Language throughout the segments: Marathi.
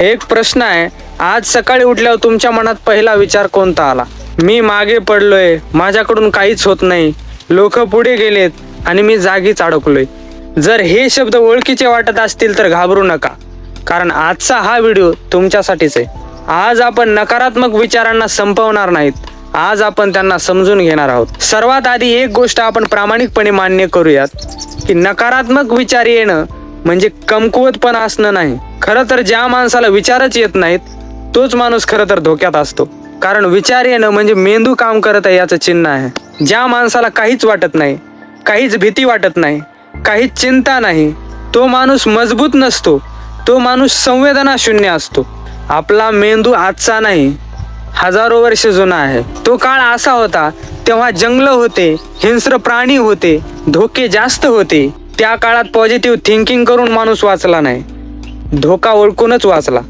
एक प्रश्न आहे. आज सकाळी उठल्यावर तुमच्या मनात पहिला विचार कोणता आला? मी मागे पडलोय. माझ्याकडून काहीच होत नाही. लोक पुढे गेलेत आणि मी जागीच अडकलोय. जर हे शब्द ओळखीचे वाटत असतील तर घाबरू नका. कारण आजचा हा व्हिडिओ तुमच्यासाठीच आहे. आज आपण नकारात्मक विचारांना संपवणार नाहीत. आज आपण त्यांना समजून घेणार आहोत. सर्वात आधी एक गोष्ट आपण प्रामाणिकपणे मान्य करूयात की नकारात्मक विचार येणं म्हणजे कमकुवतपणा असणं नाही. खरं तर ज्या माणसाला विचारच येत नाहीत तोच माणूस खरं तर धोक्यात असतो. कारण विचार येणं म्हणजे मेंदू काम करत आहे याचं चिन्ह आहे. ज्या माणसाला काहीच वाटत नाही काहीच भीती वाटत नाही काहीच चिंता नाही तो माणूस मजबूत नसतो तो माणूस संवेदना शून्य असतो. आपला मेंदू आजचा नाही हजारो वर्ष जुना आहे. तो काळ असा होता तेव्हा जंगल होते हिंस्र प्राणी होते धोके जास्त होते. त्या काळात पॉझिटिव्ह थिंकिंग करून माणूस वाचला नाही. धोका ओळखूनच वाचला.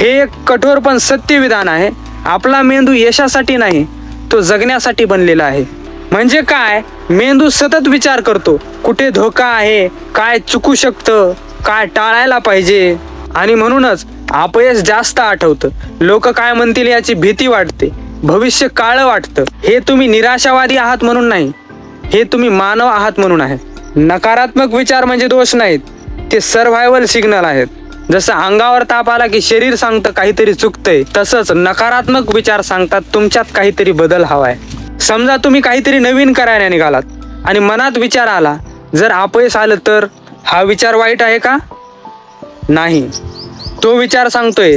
हे एक कठोर पण सत्य विधान आहे. आपला मेंदू यशासाठी नाही तो जगण्यासाठी बनलेला आहे. म्हणजे काय? मेंदू सतत विचार करतो कुठे धोका आहे काय चुकू शकतं काय टाळायला पाहिजे? आणि म्हणूनच अपयश जास्त आठवतं. लोक काय म्हणतील याची भीती वाटते. भविष्य काळं वाटतं. हे तुम्ही निराशावादी आहात म्हणून नाही. हे तुम्ही मानव आहात म्हणून आहे. नकारात्मक विचार म्हणजे दोष नाहीत. ते सर्व्हायवल सिग्नल आहेत. जसं अंगावर ताप आला की शरीर सांगतं काहीतरी चुकतंय तसंच नकारात्मक विचार सांगतात तुमच्यात काहीतरी बदल हवाय. समजा तुम्ही काहीतरी नवीन करायला निघालात आणि मनात विचार आला जर अपयश आलं तर हा विचार वाईट आहे का? नाही. तो विचार सांगतोय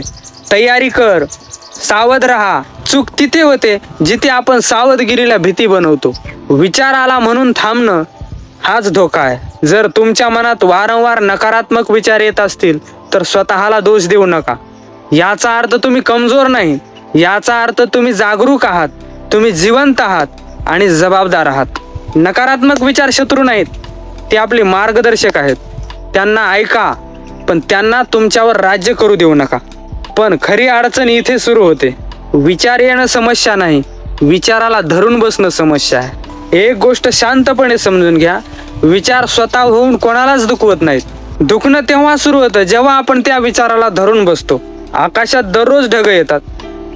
तयारी कर सावध राहा चूक तिथे होते जिथे आपण सावधगिरीला भीती बनवतो. विचार आला म्हणून थांबणं हाच धोका आहे. जर तुमच्या मनात वारंवार नकारात्मक विचार येत असतील तर स्वतःला दोष देऊ नका. याचा अर्थ तुम्ही कमजोर नाही. याचा अर्थ तुम्ही जागरूक आहात. तुम्ही जिवंत आहात आणि जबाबदार आहात. नकारात्मक विचार शत्रू नाहीत. ते आपले मार्गदर्शक आहेत. त्यांना ऐका पण त्यांना तुमच्यावर राज्य करू देऊ नका. पण खरी अडचण इथे सुरू होते. विचार येणं समस्या नाही. विचाराला धरून बसणं समस्या आहे. एक गोष्ट शांतपणे समजून घ्या. विचार स्वतः होऊन कोणालाच दुखवत नाहीत. दुखणं तेव्हा सुरू होतं जेव्हा आपण त्या विचाराला धरून बसतो. आकाशात दररोज ढग येतात.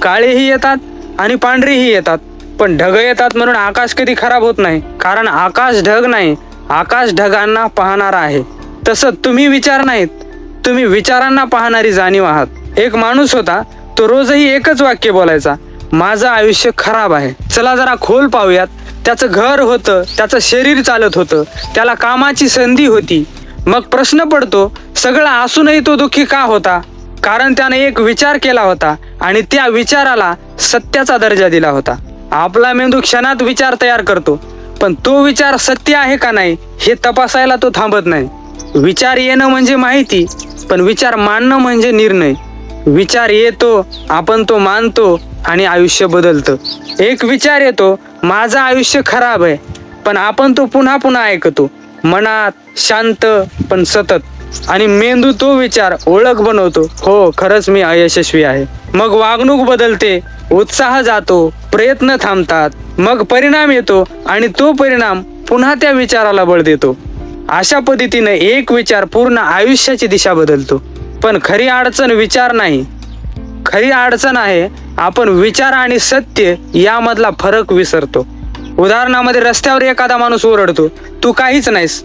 काळेही येतात आणि पांढरेही येतात. पण ढग येतात म्हणून आकाश कधी खराब होत नाही. कारण आकाश ढग नाही आकाश ढगांना पाहणारा आहे. तसं तुम्ही विचार नाहीत. तुम्ही विचारांना पाहणारी जाणीव आहात. एक माणूस होता तो रोजही एकच वाक्य बोलायचा माझं आयुष्य खराब आहे. चला जरा खोल पाहूयात. त्याचं घर होतं त्याचं शरीर चालत होतं त्याला कामाची संधी होती. मग प्रश्न पडतो सगळं असूनही तो दुःखी का होता? कारण त्याने एक विचार केला होता आणि त्या विचाराला सत्याचा दर्जा दिला होता. आपला मेंदू क्षणात विचार तयार करतो पण तो विचार सत्य आहे का नाही हे तपासायला तो थांबत नाही. विचार येणं म्हणजे माहिती पण विचार मानणं म्हणजे निर्णय. विचार येतो आपण तो मानतो आणि आयुष्य बदलतं. एक विचार येतो माझं आयुष्य खराब आहे पण आपण तो पुन्हा पुन्हा ऐकतो. मनात शांत पण सतत. आणि मेंदू तो विचार ओळख बनवतो. हो खरंच मी अयशस्वी आहे. मग वागणूक बदलते उत्साह जातो प्रयत्न थांबतात. मग परिणाम येतो आणि तो परिणाम पुन्हा त्या विचाराला बळ देतो. अशा पद्धतीने एक विचार पूर्ण आयुष्याची दिशा बदलतो. पण खरी अडचण विचार नाही. खरी अडचण आहे आपण विचार आणि सत्य यामधला फरक विसरतो. उदाहरणामध्ये रस्त्यावर एखादा माणूस ओरडतो तू काहीच नाहीस.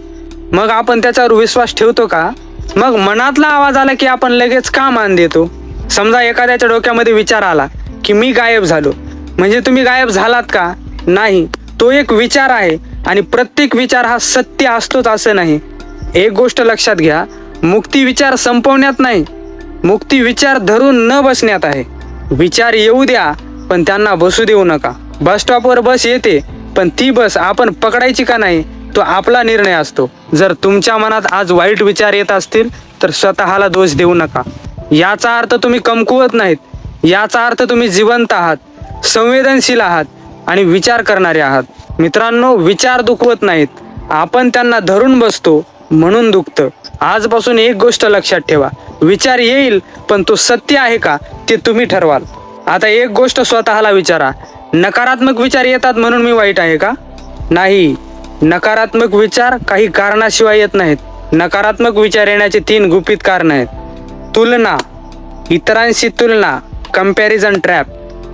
मग आपण त्याच्यावर विश्वास ठेवतो का? मग मनातला आवाज आला की आपण लगेच का मान देतो? समजा एखाद्याच्या डोक्यामध्ये विचार आला की मी गायब झालो. म्हणजे तुम्ही गायब झालात का? नाही. तो एक विचार आहे आणि प्रत्येक विचार हा सत्य असतोच असं नाही. एक गोष्ट लक्षात घ्या मुक्ती विचार संपवण्यात नाही. मुक्ती विचार धरून न बसण्यात आहे. विचार येऊ द्या पण त्यांना बसू देऊ नका. बस स्टॉपवर बस येते पण ती बस आपण पकडायची का नाही तो आपला निर्णय असतो. जर तुमच्या मनात आज वाईट विचार येत असतील तर स्वतःला दोष देऊ नका. याचा अर्थ तुम्ही कमकुवत नाहीत. याचा अर्थ तुम्ही जिवंत आहात संवेदनशील आहात आणि विचार करणारे आहात. मित्रांनो विचार दुखवत नाहीत. आपण त्यांना धरून बसतो म्हणून दुखतं. आजपासून एक गोष्ट लक्षात ठेवा. विचार येईल पण तो सत्य आहे का ते तुम्ही ठरवाल. आता एक गोष्ट स्वतःला विचारा. नकारात्मक विचार येतात म्हणून मी वाईट आहे का? नाही. नकारात्मक विचार काही कारणाशिवाय येत नाहीत. नकारात्मक विचार येण्याचे तीन गुपित कारण आहेत. तुलना. इतरांशी तुलना. कंपॅरिझन ट्रॅप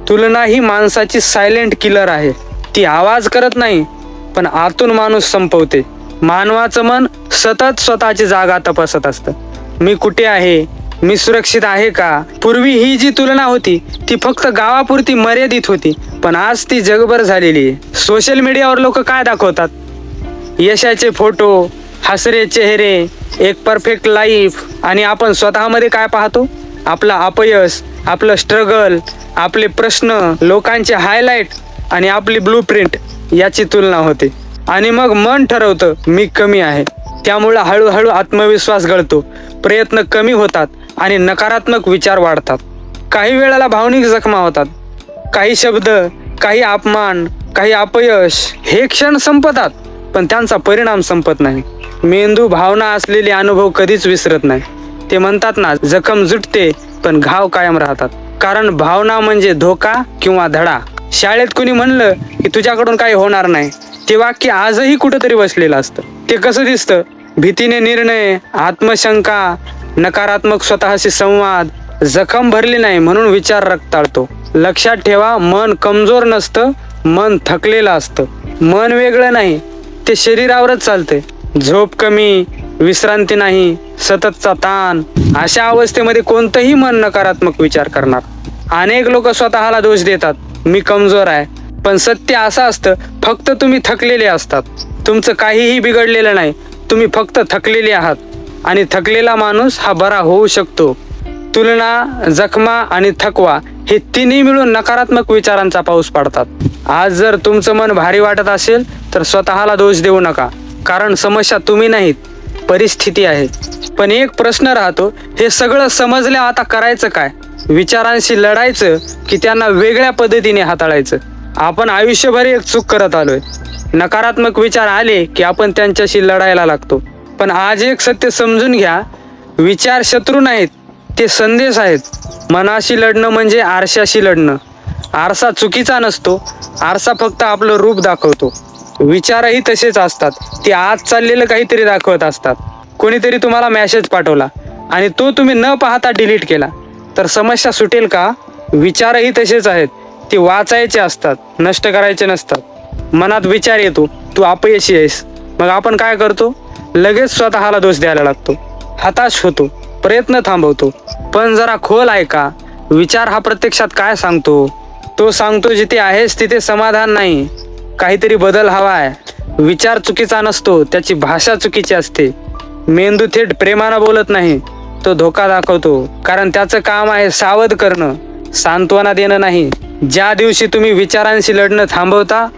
तुलना ही माणसाची सायलेंट किलर आहे. ती आवाज करत नाही पण आतून माणूस संपवते. मानवाचं मन सतत स्वतःची जागा तपासत असतं. मी कुठे आहे? मी सुरक्षित आहे का? पूर्वी ही जी तुलना होती ती फक्त गावापुरती मर्यादित होती पण आज ती जगभर झालेली आहे. सोशल मीडियावर लोक काय दाखवतात? यशाचे फोटो हसरे चेहरे एक परफेक्ट लाईफ आणि आपण स्वतःमध्ये काय पाहतो? आपला अपयश आपलं स्ट्रगल आपले प्रश्न लोकांचे हायलाईट आणि आपली ब्लू प्रिंट याची तुलना होते. आणि मग मन ठरवतं मी कमी आहे. त्यामुळं हळूहळू आत्मविश्वास गळतो. प्रयत्न कमी होतात आणि नकारात्मक विचार वाढतात. काही वेळेला भावनिक जखमा होतात. काही शब्द काही अपमान काही अपयश हे क्षण संपतात पण त्यांचा परिणाम संपत नाही. मेंदू भावना असलेले अनुभव कधीच विसरत नाही. ते म्हणतात ना जखम जुटते पण घाव कायम राहतात. कारण भावना म्हणजे धोका किंवा धडा. शाळेत कुणी म्हणलं की तुझ्याकडून काही होणार नाही. ते वाक्य आजही कुठंतरी बसलेलं असतं. ते कसं दिसतं? भीतीने निर्णय आत्मशंका नकारात्मक स्वतःशी संवाद जखम भरली नाही म्हणून विचार रक्ताळतो. लक्षात ठेवा मन कमजोर नसतं मन थकलेलं असतं. मन वेगळं नाही ते शरीरावरच चालते झोप कमी विश्रांती नाही सततचा ताण अशा अवस्थेमध्ये कोणतंही मन नकारात्मक विचार करणार. अनेक लोक स्वतःला दोष देतात. मी कमजोर आहे. पण सत्य असं असतं फक्त तुम्ही थकलेले असतात. तुमचं काहीही बिघडलेलं नाही. तुम्ही फक्त थकलेले आहात. आणि थकलेला माणूस हा बरा होऊ शकतो. तुलना जखमा आणि थकवा हे तिन्ही मिळून नकारात्मक विचारांचा पाऊस पाडतात. आज जर तुमचं मन भारी वाटत असेल तर स्वतःला दोष देऊ नका. कारण समस्या तुम्ही नाहीत परिस्थिती आहे. पण एक प्रश्न राहतो हे सगळं समजलं आता करायचं काय? विचारांशी लढायचं की त्यांना वेगळ्या पद्धतीने हाताळायचं? आपण आयुष्यभर एक चूक करत आलोय. नकारात्मक विचार आले की आपण त्यांच्याशी लढायला लागतो. पण आज एक सत्य समजून घ्या विचार शत्रू नाहीत ते संदेश आहेत. मनाशी लढणं म्हणजे आरशाशी लढणं. आरसा चुकीचा नसतो आरसा फक्त आपलं रूप दाखवतो. विचारही तसेच असतात ते आज चाललेलं काहीतरी दाखवत असतात. कोणीतरी तुम्हाला मॅसेज पाठवला आणि तो तुम्ही न पाहता डिलीट केला. तर समस्या सुटेल का? विचारही तसेच आहेत ते वाचायचे असतात नष्ट करायचे नसतात. मनात विचार येतो तू अपयशी आहेस. मग आपण काय करतो? लगेच स्वतःला दोष द्यायला लागतो. हताश होतो प्रयत्न थांबवतो. पण जरा खोल आहे का? विचार हा प्रत्यक्षात काय सांगतो? तो सांगतो जिथे आहेस तिथे समाधान नाही. काहीतरी बदल हवा आहे. विचार चुकीचा नसतो त्याची भाषा चुकीची असते. मेंदू थेट प्रेमानं बोलत नाही. तो धोका दाखवतो. कारण त्याचं काम आहे सावध करणं सांत्वना देणं नाही. ज्या दिवशी तुम्ही विचारांशी लढणं थांबवता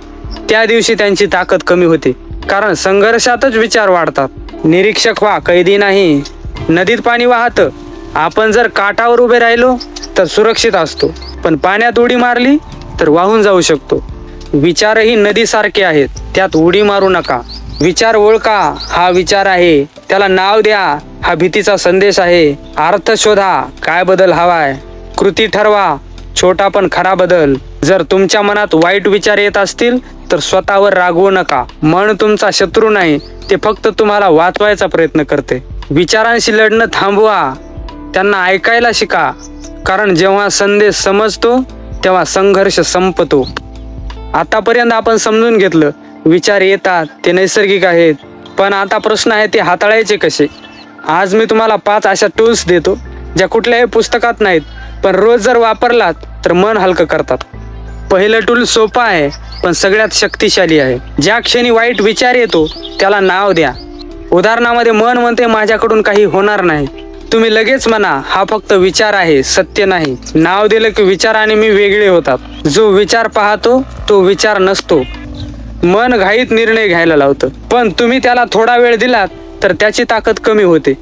त्या दिवशी त्यांची ताकद कमी होते. कारण संघर्षातच विचार वाढतात. निरीक्षक व्हा कैदी नाही. नदीत पाणी वाहतं. आपण जर काठावर उभे राहिलो तर सुरक्षित असतो. पण पाण्यात उडी मारली तर वाहून जाऊ शकतो. विचारही नदीसारखे आहेत. त्यात उडी मारू नका. विचार ओळखा हा विचार आहे. त्याला नाव द्या हा भीतीचा संदेश आहे. अर्थ शोधा काय बदल हवाय? कृती ठरवा छोटा पण खरा बदल. जर तुमच्या मनात वाईट विचार येत असतील तर स्वतःवर रागवू नका. मन तुमचा शत्रू नाही ते फक्त तुम्हाला वाचवायचा प्रयत्न करते. विचारांशी लढणं थांबवा. त्यांना ऐकायला शिका. कारण जेव्हा संदेश समजतो तेव्हा संघर्ष संपतो. आतापर्यंत आपण समजून घेतलं विचार येतात ते नैसर्गिक आहेत. पण आता प्रश्न आहे ते हाताळायचे कसे? आज मी तुम्हाला पाच अशा टूल्स देतो ज्या कुठल्याही पुस्तकात नाहीत पण रोज जर वापरलात तर मन हलकं करतात. पहिलं टूल सोपं आहे पण सगळ्यात शक्तिशाली आहे. ज्या क्षणी वाईट विचार येतो त्याला नाव द्या. उदाहरणामध्ये मन म्हणते माझ्याकडून काही होणार नाही. तुम्ही लगेच म्हणा हा फक्त विचार आहे सत्य नाही. नाव दिलं की विचार आणि मी वेगळे होतात. जो विचार पाहतो तो विचार नसतो. मन घाईत निर्णय घ्यायला लावतं. पण तुम्ही त्याला थोडा वेळ दिलात तर त्याची ताकद कमी होते.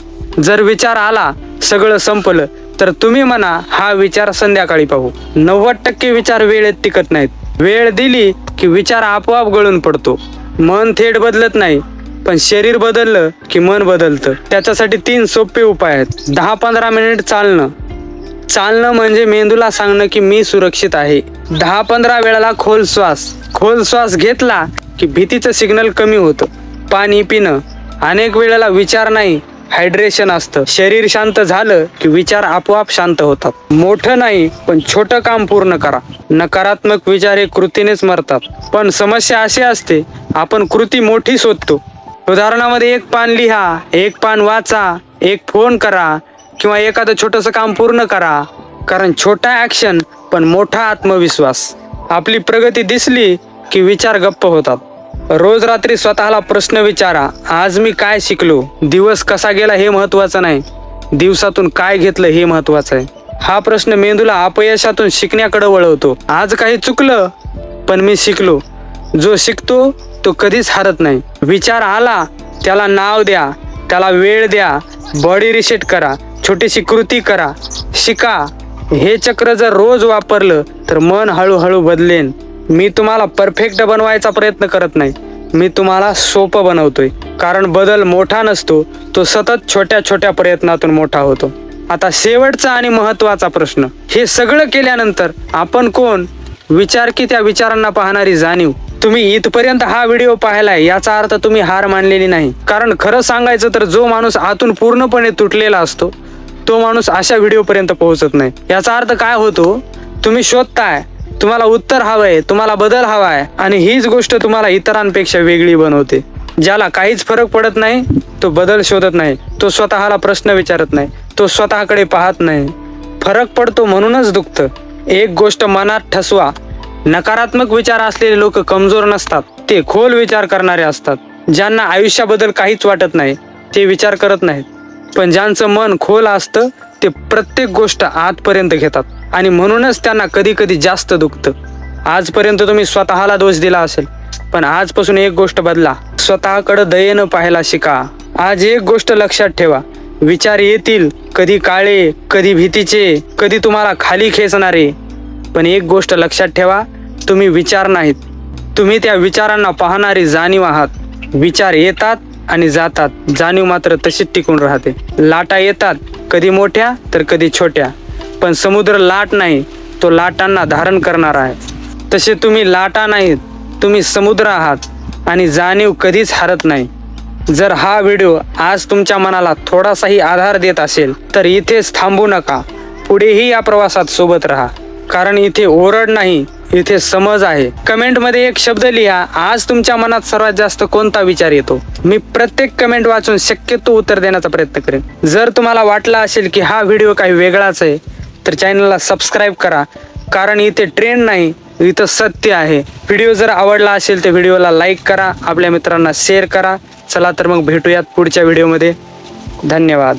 जर विचार आला सगळं संपलं. तर तुम्ही म्हणा हा विचार संध्याकाळी पाहू. नव्वद टक्के विचार वेळेत टिकत नाहीत. वेळ दिली की विचार आपोआप गळून पडतो. मन थेट बदलत नाही पण शरीर बदललं की मन बदलतं. त्याच्यासाठी तीन सोपे उपाय आहेत. दहा पंधरा मिनिट चालणं. चालणं म्हणजे मेंदूला सांगणं की मी सुरक्षित आहे. दहा पंधरा वेळाला खोल श्वास. खोल श्वास घेतला की भीतीचं सिग्नल कमी होतं. पाणी पिणं. अनेक वेळेला विचार नाही हायड्रेशन असतं. शरीर शांत झालं की विचार आपोआप शांत होतात. मोठं नाही पण छोटं काम पूर्ण करा. नकारात्मक विचार हे कृतीनेच मरतात. पण समस्या अशी असते आपण कृती मोठी शोधतो. उदाहरणामध्ये एक पान लिहा एक पान वाचा एक फोन करा किंवा एखादं छोटंसं काम पूर्ण करा. कारण छोटा ॲक्शन पण मोठा आत्मविश्वास. आपली प्रगती दिसली की विचार गप्प होतात. रोज रात्री स्वतःला प्रश्न विचारा आज मी काय शिकलो? दिवस कसा गेला हे महत्वाचं नाही. दिवसातून काय घेतलं हे महत्वाचं आहे. हा प्रश्न मेंदूला अपयशातून शिकण्याकडे वळवतो. आज काही चुकलं पण मी शिकलो. जो शिकतो तो कधीच हारत नाही. विचार आला त्याला नाव द्या त्याला वेळ द्या बॉडी रिसेट करा छोटीशी कृती करा. शिका. हे चक्र जर रोज वापरलं तर मन हळूहळू बदलेन. मी तुम्हाला परफेक्ट बनवायचा प्रयत्न करत नाही. मी तुम्हाला सोपं बनवतोय. कारण बदल मोठा नसतो तो सतत छोट्या छोट्या प्रयत्नातून मोठा होतो. आता शेवटचा आणि महत्त्वाचा प्रश्न. हे सगळं केल्यानंतर आपण कोण? विचार की त्या विचारांना पाहणारी जाणीव. तुम्ही इथपर्यंत हा व्हिडिओ पाहिलाय याचा अर्थ तुम्ही हार मानलेली नाही. कारण खरं सांगायचं तर जो माणूस आतून पूर्णपणे तुटलेला असतो तो माणूस अशा व्हिडिओ पर्यंत पोहोचत नाही. याचा अर्थ काय होतो? तुम्ही शोधताय तुम्हाला उत्तर हवंय तुम्हाला बदल हवाय आणि हीच गोष्ट तुम्हाला इतरांपेक्षा वेगळी बनवते. ज्याला काहीच फरक पडत नाही तो बदल शोधत नाही तो स्वतःला प्रश्न विचारत नाही तो स्वतःकडे पाहत नाही. फरक पडतो म्हणूनच दुखतं. एक गोष्ट मनात ठसवा. नकारात्मक विचार असलेले लोक कमजोर नसतात. ते खोल विचार करणारे असतात. ज्यांना आयुष्याबद्दल काहीच वाटत नाही ते विचार करत नाहीत. पण ज्यांचं मन खोल असतं ते प्रत्येक गोष्ट आतपर्यंत घेतात. आणि म्हणूनच त्यांना कधी कधी जास्त दुखतं. आजपर्यंत तुम्ही स्वतःला दोष दिला असेल पण आजपासून एक गोष्ट बदला. स्वतःकडे दयेनं पाहायला शिका. आज एक गोष्ट लक्षात ठेवा. विचार येतील कधी काळे कधी भीतीचे कधी तुम्हाला खाली खेचणारे. पण एक गोष्ट लक्षात ठेवा तुम्ही विचार नाहीत. तुम्ही त्या विचारांना पाहणारी जाणीव आहात. विचार येतात आणि जातात. जाणीव मात्र तशीच टिकून राहते. लाटा येतात. कधी मोठ्या तर कधी छोट्या. पण समुद्र लाट नाही तो लाटांना धारण करणार आहे. तसे तुम्ही लाटा नाहीत. तुम्ही समुद्र आहात आणि जाणीव कधीच हरत नाही. जर हा व्हिडिओ आज तुमच्या मनाला थोडासाही आधार देत असेल तर इथेच थांबू नका. पुढेही या प्रवासात सोबत राहा. कारण इथे ओरड नाही इथे समज आहे. कमेंटमध्ये एक शब्द लिहा. आज तुमच्या मनात सर्वात जास्त कोणता विचार येतो? मी प्रत्येक कमेंट वाचून शक्यतो उत्तर देण्याचा प्रयत्न करेन. जर तुम्हाला वाटलं असेल की हा व्हिडिओ काही वेगळाच आहे तर चॅनलला सबस्क्राईब करा. कारण इथे ट्रेंड नाही इथं सत्य आहे. व्हिडिओ जर आवडला असेल तर व्हिडिओला लाईक करा. आपल्या मित्रांना शेअर करा. चला तर मग भेटूयात पुढच्या व्हिडिओमध्ये धन्यवाद.